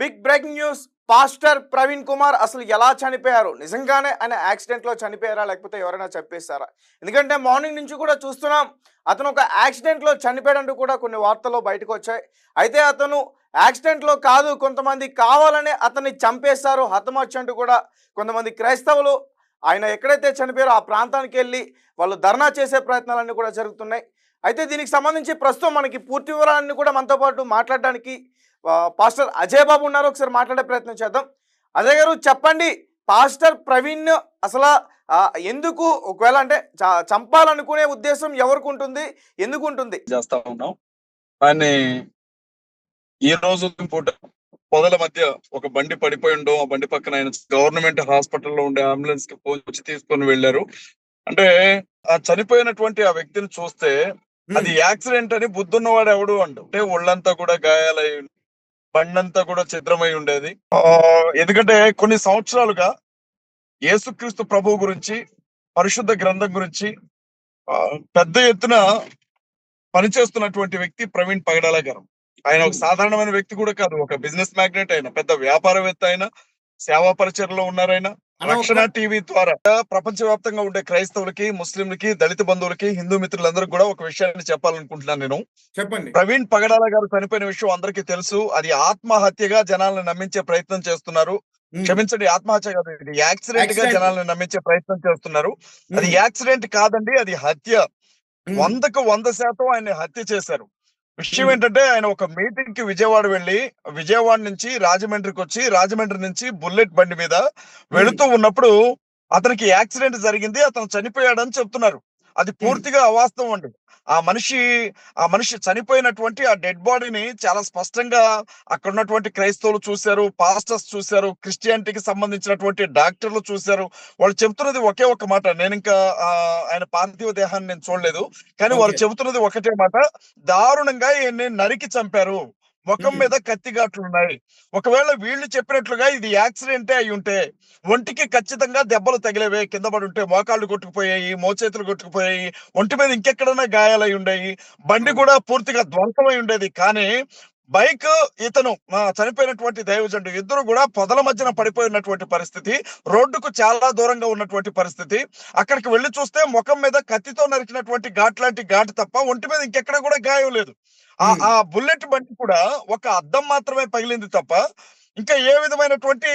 Big breaking news pastor Praveen Kumar అసలు ఎలా చనిపోయారు? నిజంగానే ఆయన యాక్సిడెంట్లో చనిపోయారా? లేకపోతే ఎవరైనా చంపేస్తారా ఎందుకంటే మార్నింగ్ నుంచి కూడా చూస్తున్నాం అతను ఒక యాక్సిడెంట్లో చనిపోయాడంటూ కూడా కొన్ని వార్తలు బయటకు వచ్చాయి. అయితే అతను యాక్సిడెంట్లో కాదు కొంతమంది కావాలనే అతన్ని చంపేస్తారు హతమార్చంటూ కూడా కొంతమంది క్రైస్తవులు. ఆయన ఎక్కడైతే చనిపోయారో ఆ ప్రాంతానికి వెళ్ళి వాళ్ళు ధర్నా చేసే ప్రయత్నాలన్నీ కూడా జరుగుతున్నాయి. అయితే దీనికి సంబంధించి ప్రస్తుతం మనకి పూర్తి వివరాలన్నీ కూడా మనతో పాటు మాట్లాడడానికి పాస్టర్ అజయ్ బాబు ఉన్నారు ఒకసారి మాట్లాడే ప్రయత్నం చేద్దాం. అజయ్ గారు చెప్పండి పాస్టర్ ప్రవీణ్ అసలు ఎందుకు ఒకవేళ అంటే చంపాలనుకునే ఉద్దేశం ఎవరికి ఉంటుంది? ఎందుకు ఉంటుంది? చేస్తా ఉన్నాం. కానీ ఈ రోజు పూట పొదల మధ్య ఒక బండి పడిపోయి ఉండడం ఆ బండి పక్కన ఆయన గవర్నమెంట్ హాస్పిటల్లో ఉండే అంబులెన్స్కి ఫోన్ వచ్చి తీసుకొని వెళ్ళారు. అంటే ఆ చనిపోయినటువంటి ఆ వ్యక్తిని చూస్తే అది యాక్సిడెంట్ అని బుద్ధున్నవాడు ఎవడు అంటే ఒళ్ళంతా కూడా గాయాలై బండంతా కూడా చిత్రమై ఉండేది. ఆ, ఎందుకంటే కొన్ని సంవత్సరాలుగా యేసుక్రీస్తు ప్రభువు గురించి పరిశుద్ధ గ్రంథం గురించి ఆ, పెద్ద ఎత్తున పనిచేస్తున్నటువంటి వ్యక్తి ప్రవీణ్ పగడాల గారు. ఆయన ఒక సాధారణమైన వ్యక్తి కూడా కాదు. ఒక బిజినెస్ మ్యాగ్నెట్ ఆయన పెద్ద వ్యాపారవేత్త ఆయన సేవా పరిచయలో ఉన్నారాయన రక్షణ టీవీ ద్వారా ప్రపంచవ్యాప్తంగా ఉండే క్రైస్తవులకి ముస్లింలకి దళిత బంధువులకి హిందూ మిత్రులందరూ కూడా ఒక విషయాన్ని చెప్పాలనుకుంటున్నాను నేను. చెప్పండి. ప్రవీణ్ పగడాల గారు చనిపోయిన విషయం అందరికీ తెలుసు. అది ఆత్మహత్యగా జనాలను నమ్మించే ప్రయత్నం చేస్తున్నారు. క్షమించండి ఆత్మహత్య కాదు ఇది. యాక్సిడెంట్. గా. జనాలను నమ్మించే ప్రయత్నం చేస్తున్నారు. అది యాక్సిడెంట్ కాదండి అది హత్య. వందకు వంద శాతం ఆయన హత్య చేశారు. విషయం. ఏంటంటే ఆయన ఒక మీటింగ్కి విజయవాడ వెళ్ళి విజయవాడ నుంచి రాజమండ్రికి వచ్చి రాజమండ్రి నుంచి బుల్లెట్ బండి మీద వెళుతూ ఉన్నప్పుడు అతనికి యాక్సిడెంట్ జరిగింది అతను చనిపోయాడని చెప్తున్నారు అది పూర్తిగా అవాస్తవం అండి. ఆ మనిషి ఆ మనిషి చనిపోయినటువంటి ఆ డెడ్ బాడీని చాలా స్పష్టంగా అక్కడ ఉన్నటువంటి క్రైస్తవులు చూశారు పాస్టర్స్ చూశారు క్రిస్టియానిటీకి సంబంధించినటువంటి డాక్టర్లు చూశారు. వాళ్ళు చెబుతున్నది ఒకే ఒక మాట నేను ఇంకా ఆయన పార్థివ దేహాన్ని నేను చూడలేదు. కానీ Okay. చెబుతున్నది ఒకటే మాట దారుణంగా ఈయన్ని నరికి చంపారు. ముఖం. మీద కత్తిగాట్లు ఉన్నాయి ఒకవేళ వీళ్ళు చెప్పినట్లుగా ఇది యాక్సిడెంటే అయి ఉంటే ఒంటికి ఖచ్చితంగా దెబ్బలు తగిలేవే. కింద పడి ఉంటే మోకాళ్ళు కొట్టుకుపోయాయి మోచేతులు కొట్టుకుపోయాయి ఒంటి మీద ఇంకెక్కడైనా గాయాలై ఉండేవి బండి కూడా పూర్తిగా ధ్వంసమై ఉండేది. కానీ బైక్ ఇతను చనిపోయినటువంటి దైవజండు ఇద్దరు కూడా పొదల మధ్యన పడిపోయినటువంటి పరిస్థితి రోడ్డుకు చాలా దూరంగా ఉన్నటువంటి పరిస్థితి. అక్కడికి వెళ్ళి చూస్తే ముఖం మీద కత్తితో నరికినటువంటి ఘాట్ లాంటి ఘాటు తప్ప ఒంటి మీద ఇంకెక్కడ కూడా గాయం లేదు. ఆ. ఆ బుల్లెట్ బండి కూడా ఒక అద్దం మాత్రమే పగిలింది తప్ప ఇంకా ఏ విధమైనటువంటి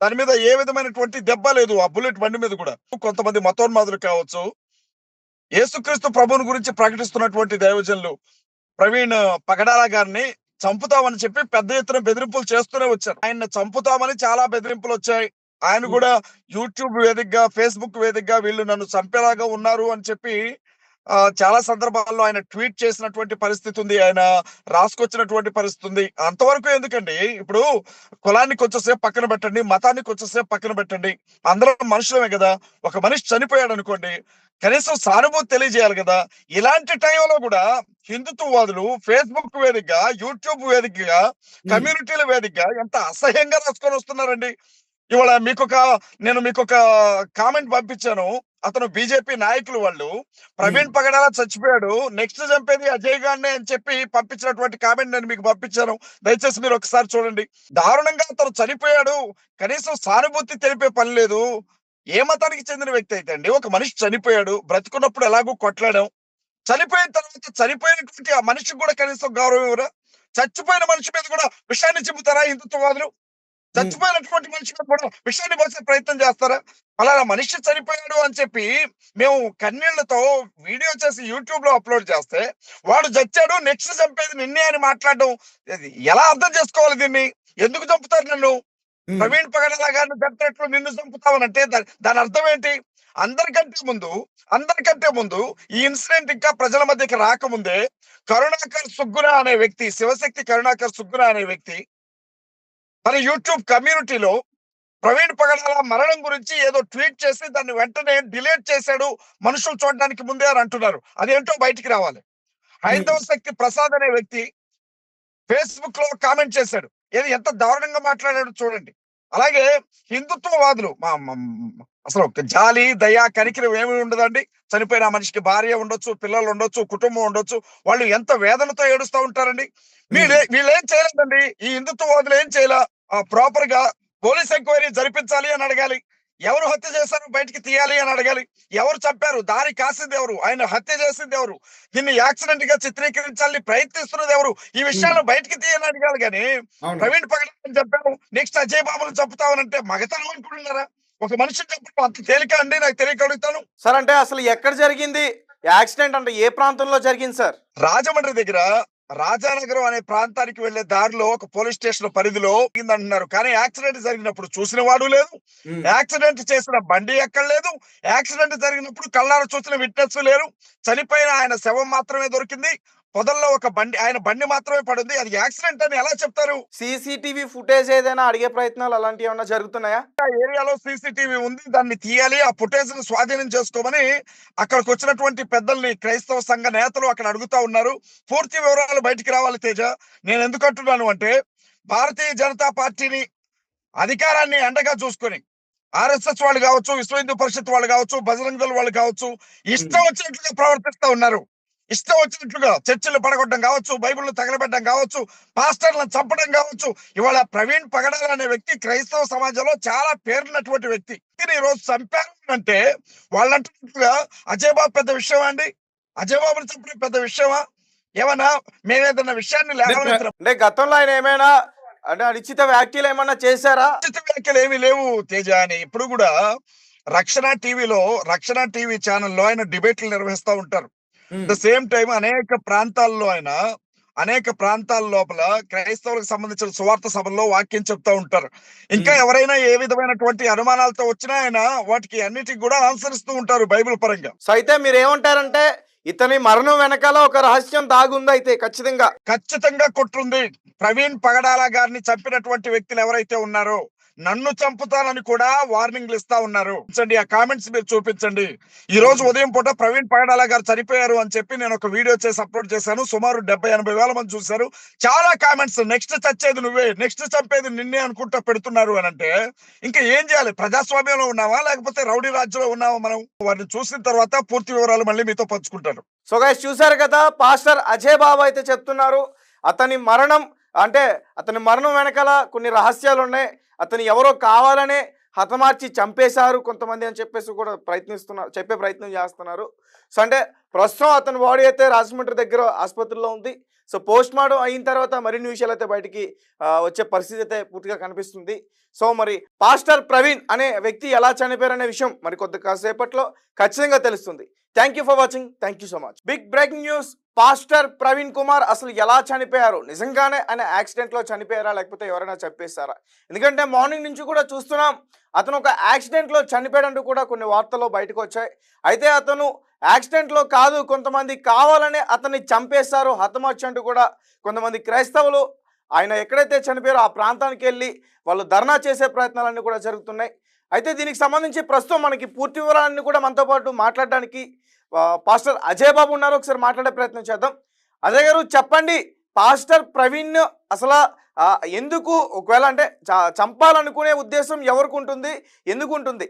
దాని మీద ఏ విధమైనటువంటి దెబ్బ లేదు ఆ బుల్లెట్ బండి మీద కూడా. కొంతమంది మతోన్మాదులు కావచ్చు యేసుక్రీస్తు ప్రభువుని గురించి ప్రకటిస్తున్నటువంటి దైవజనులు ప్రవీణ్ పగడాల గారిని చంపుతామని చెప్పి పెద్ద ఎత్తున బెదిరింపులు చేస్తూనే వచ్చారు. ఆయన చంపుతామని చాలా బెదిరింపులు వచ్చాయి. ఆయన కూడా యూట్యూబ్ వేదికగా ఫేస్బుక్ వేదికగా వీళ్ళు నన్ను చంపేలాగా ఉన్నారు అని చెప్పి ఆ, చాలా సందర్భాల్లో ఆయన ట్వీట్ చేసినటువంటి పరిస్థితి ఉంది. ఆయన రాసుకొచ్చినటువంటి పరిస్థితి ఉంది. అంతవరకు ఎందుకండి? ఇప్పుడు కులాన్ని కొంచెంసేపు పక్కన పెట్టండి మతాన్ని కొంచెంసేపు పక్కన పెట్టండి. అందరం మనుషులమే కదా. ఒక మనిషి చనిపోయాడు అనుకోండి కనీసం సానుభూతి తెలియజేయాలి కదా. ఇలాంటి టైంలో కూడా హిందుత్వవాదులు ఫేస్బుక్ వేదికగా యూట్యూబ్ వేదికగా కమ్యూనిటీల వేదికగా ఎంత అసహ్యంగా రాసుకొని వస్తున్నారండి. ఇవాళ మీకు ఒక నేను మీకు ఒక కామెంట్ పంపించాను. అతను బీజేపీ నాయకులు వాళ్ళు. ప్రవీణ్ పగడాల చచ్చిపోయాడు. నెక్స్ట్ చంపేది అజయ్ గారినే అని చెప్పి పంపించినటువంటి కామెంట్ నేను మీకు పంపించాను. దయచేసి మీరు ఒకసారి చూడండి. దారుణంగా అతను చనిపోయాడు. కనీసం సానుభూతి తెలిపే పని లేదు. ఏ మతానికి చెందిన వ్యక్తి అయితే అండి? ఒక మనిషి చనిపోయాడు. బ్రతుకున్నప్పుడు ఎలాగో కొట్లాడాం. చనిపోయిన తర్వాత చనిపోయినటువంటి ఆ మనిషికి కూడా కనీసం గౌరవం ఇవ్వరా? చచ్చిపోయిన మనిషి మీద కూడా విషయాన్ని చెబుతారా హిందుత్వవాదులు? చచ్చిపోయినటువంటి మనిషి మీద కూడా విషయాన్ని పోసే ప్రయత్నం చేస్తారా? అలా మనిషి చనిపోయాడు అని చెప్పి మేము కన్నీళ్ళతో వీడియో చేసి యూట్యూబ్లో అప్లోడ్ చేస్తే వాడు చచ్చాడు నెక్స్ట్ చంపేది నిన్నే అని మాట్లాడడం ఎలా అర్థం చేసుకోవాలి దీన్ని? ఎందుకు చంపుతారు నన్ను? ప్రవీణ్ పగడాల గారిని చంపినట్లు నిన్ను చంపుతావనంటే దా- దాని అర్థం ఏంటి? అందరికంటే ముందు అందరికంటే ముందు ఈ ఇన్సిడెంట్ ఇంకా ప్రజల మధ్యకి రాకముందే కరుణాకర్ సుగ్గున అనే వ్యక్తి శివశక్తి కరుణాకర్ సుగ్గున అనే వ్యక్తి తన యూట్యూబ్ కమ్యూనిటీలో ప్రవీణ్ పగడాల మరణం గురించి ఏదో ట్వీట్ చేసి దాన్ని వెంటనే డిలీట్ చేశాడు మనుషులు చూడడానికి ముందే అని అంటున్నారు. అదేంటో బయటికి రావాలి. హైందవ శక్తి ప్రసాద్ అనే వ్యక్తి ఫేస్బుక్లో కామెంట్ చేశాడు. ఏది ఎంత దారుణంగా మాట్లాడాడు చూడండి. అలాగే హిందుత్వవాదులు మా- అసలు ఒక జాలి దయ కనికిరం ఏమి ఉండదండి. చనిపోయిన మనిషికి భార్య ఉండొచ్చు పిల్లలు ఉండొచ్చు కుటుంబం ఉండొచ్చు. వాళ్ళు ఎంత వేదనతో ఏడుస్తూ ఉంటారండి. వీళ్ళే వీళ్ళు ఏం చేయలేదండి. ఈ హిందుత్వవాదులు ఏం చేయలే? ప్రాపర్గా పోలీస్ ఎంక్వైరీ జరిపించాలి అని అడగాలి. ఎవరు హత్య చేశారు? బయటికి తీయాలి అని అడగాలి. ఎవరు చంపారు? దారి కాసింది ఎవరు? ఆయన హత్య చేసింది ఎవరు? దీన్ని యాక్సిడెంట్గా చిత్రీకరించాలని ప్రయత్నిస్తున్నది ఎవరు? ఈ విషయాలు బయటికి తీయని అడగాలి కానీ ప్రవీణ్ పగడాలని చెప్పాము నెక్స్ట్ అజయ్ బాబుని చంపుతామనంటే మగతనం అనుకుంటున్నారా? ఒక చంపడం అంత తేలిక అండి నాకు తెలియక అడుగుతాను సార్ అంటే అసలు ఎక్కడ జరిగింది? యాక్సిడెంట్ అంటే ఏ ప్రాంతంలో జరిగింది సార్? రాజమండ్రి దగ్గర రాజానగరం అనే ప్రాంతానికి వెళ్ళే దారిలో ఒక పోలీస్ స్టేషన్ పరిధిలో అంటున్నారు కానీ యాక్సిడెంట్ జరిగినప్పుడు చూసిన వాడు లేదు. యాక్సిడెంట్ చేసిన బండి ఎక్కడ లేదు. యాక్సిడెంట్ జరిగినప్పుడు కళ్ళారు చూసిన విట్నెస్ లేరు. చనిపోయిన ఆయన శవం మాత్రమే దొరికింది. పొదల్లో ఒక బండి ఆయన బండి మాత్రమే పడింది. అది యాక్సిడెంట్ అని ఎలా చెప్తారు? సీసీటీవీ ఫుటేజ్ ఏదైనా అడిగే ప్రయత్నాలు అలాంటివి ఏమైనా జరుగుతున్నాయా? ఆ ఏరియాలో సీసీటీవీ ఉంది. దాన్ని తీయాలి. ఆ ఫుటేజ్ని స్వాధీనం చేసుకోమని అక్కడికి వచ్చినటువంటి పెద్దల్ని క్రైస్తవ సంఘ నేతలు అక్కడ అడుగుతా ఉన్నారు. పూర్తి వివరాలు బయటికి రావాలి తేజ. నేను ఎందుకు అంటున్నాను అంటే భారతీయ జనతా పార్టీని అధికారాన్ని అండగా చూసుకొని ఆర్ఎస్ఎస్ వాళ్ళు కావచ్చు విశ్వ హిందూ పరిషత్ వాళ్ళు కావచ్చు బజరంగ దళ వాళ్ళు కావచ్చు ఇష్టం వచ్చినట్లుగా ప్రవర్తిస్తూ ఉన్నారు. ఇష్టం వచ్చినట్లుగా చర్చిలు పడగొట్టడం కావచ్చు బైబిల్ను తగలబెట్టడం కావచ్చు పాస్టర్లను చంపడం కావచ్చు. ఇవాళ ప్రవీణ్ పగడాల అనే వ్యక్తి క్రైస్తవ సమాజంలో చాలా పేరున్నటువంటి వ్యక్తి. ఈ రోజు చంపారు అంటే వాళ్ళంటున్నట్టుగా అజయ్ బాబు పెద్ద విషయమా అండి? అజయ్ బాబుని చంపడం పెద్ద విషయమా? ఏమన్నా మేమేదన్నా విషయాన్ని లేవనెత్తిన అంటే గతంలో ఆయన ఏమైనా అంటే అనిశ్చిత వ్యాఖ్యలు ఏమైనా చేశారా? ఉచిత వ్యాఖ్యలు ఏమీ లేవు తేజ అని. ఇప్పుడు కూడా రక్షణ టీవీలో రక్షణ టీవీ ఛానల్లో ఆయన డిబేట్లు నిర్వహిస్తూ ఉంటారు. ద సేమ్ టైం అనేక ప్రాంతాల్లో ఆయన అనేక ప్రాంతాల లోపల క్రైస్తవులకు సంబంధించిన సువార్త సభల్లో వాక్యం చెప్తా ఉంటారు. ఇంకా. ఎవరైనా ఏ విధమైనటువంటి అనుమానాలతో వచ్చినా ఆయన వాటికి అన్నిటికి కూడా అనుసరిస్తూ ఉంటారు బైబిల్ పరంగా. సో అయితే మీరు ఏమంటారంటే ఇతని మరణం వెనకాల ఒక రహస్యం దాగుంది అయితే ఖచ్చితంగా. ఖచ్చితంగా కొట్టుంది. ప్రవీణ్ పగడాల గారిని చంపినటువంటి వ్యక్తులు ఎవరైతే ఉన్నారో నన్ను చంపుతానని కూడా వార్నింగ్లు ఇస్తా ఉన్నారు. ఆ కామెంట్స్ మీరు చూపించండి. ఈ రోజు ఉదయం పూట ప్రవీణ్ పాడాల గారు చనిపోయారు అని చెప్పి నేను ఒక వీడియో చేసి అప్లోడ్ చేశాను. సుమారు డెబ్బై ఎనభై వేల మంది చూశారు. చాలా కామెంట్స్ నెక్స్ట్ చచ్చేది నువ్వే నెక్స్ట్ చంపేది నిన్నే అనుకుంటా పెడుతున్నారు అని అంటే ఇంకా ఏం చేయాలి? ప్రజాస్వామ్యంలో ఉన్నావా? లేకపోతే రౌడీ రాజ్యంలో ఉన్నావా మనం? వారిని చూసిన తర్వాత పూర్తి వివరాలు మళ్ళీ మీతో పంచుకుంటాను. సో గైస్ చూశారు కదా పాస్టర్ అజయ్ బాబు అయితే చెప్తున్నారు. అతని మరణం అంటే అతని మరణం వెనకాల కొన్ని రహస్యాలు ఉన్నాయి. అతను ఎవరో కావాలనే హతమార్చి చంపేశారు కొంతమంది అని చెప్పేసి కూడా ప్రయత్నిస్తున్నారు చెప్పే ప్రయత్నం చేస్తున్నారు. సో అంటే ప్రస్తుతం అతని బాడీ అయితే రాజమండ్రి దగ్గర ఆసుపత్రిలో ఉంది. సో పోస్ట్ మార్టం అయిన తర్వాత మరిన్ని విషయాలు అయితే బయటికి వచ్చే పరిస్థితి అయితే పూర్తిగా కనిపిస్తుంది. సో మరి పాస్టర్ ప్రవీణ్ అనే వ్యక్తి ఎలా చనిపోయారనే విషయం మరి కొద్ది కాసేపట్లో ఖచ్చితంగా తెలుస్తుంది. Thank you for watching. Thank you so much. Big breaking news. Pastor Praveen Kumar అసలు ఎలా చనిపోయారు? నిజంగానే ఆయన యాక్సిడెంట్లో చనిపోయారా? లేకపోతే ఎవరైనా చంపేస్తారా ఎందుకంటే మార్నింగ్ నుంచి కూడా చూస్తున్నాం అతను ఒక యాక్సిడెంట్లో చనిపోయాడంటూ కూడా కొన్ని వార్తలు బయటకు వచ్చాయి. అయితే అతను యాక్సిడెంట్లో కాదు కొంతమంది కావాలనే అతన్ని చంపేస్తారు హతమర్చంటూ కూడా కొంతమంది క్రైస్తవులు ఆయన ఎక్కడైతే చనిపోయారో ఆ ప్రాంతానికి వెళ్ళి వాళ్ళు ధర్నా చేసే ప్రయత్నాలన్నీ కూడా జరుగుతున్నాయి. అయితే దీనికి సంబంధించి ప్రస్తుతం మనకి పూర్తి వివరాలన్నీ కూడా మనతో పాటు మాట్లాడడానికి పాస్టర్ అజయ్ బాబు ఉన్నారు. ఒకసారి మాట్లాడే ప్రయత్నం చేద్దాం. అజయ్ గారు చెప్పండి పాస్టర్ ప్రవీణ్ అసలు ఎందుకు ఒకవేళ అంటే చ- చంపాలనుకునే ఉద్దేశం ఎవరికి ఉంటుంది? ఎందుకు ఉంటుంది?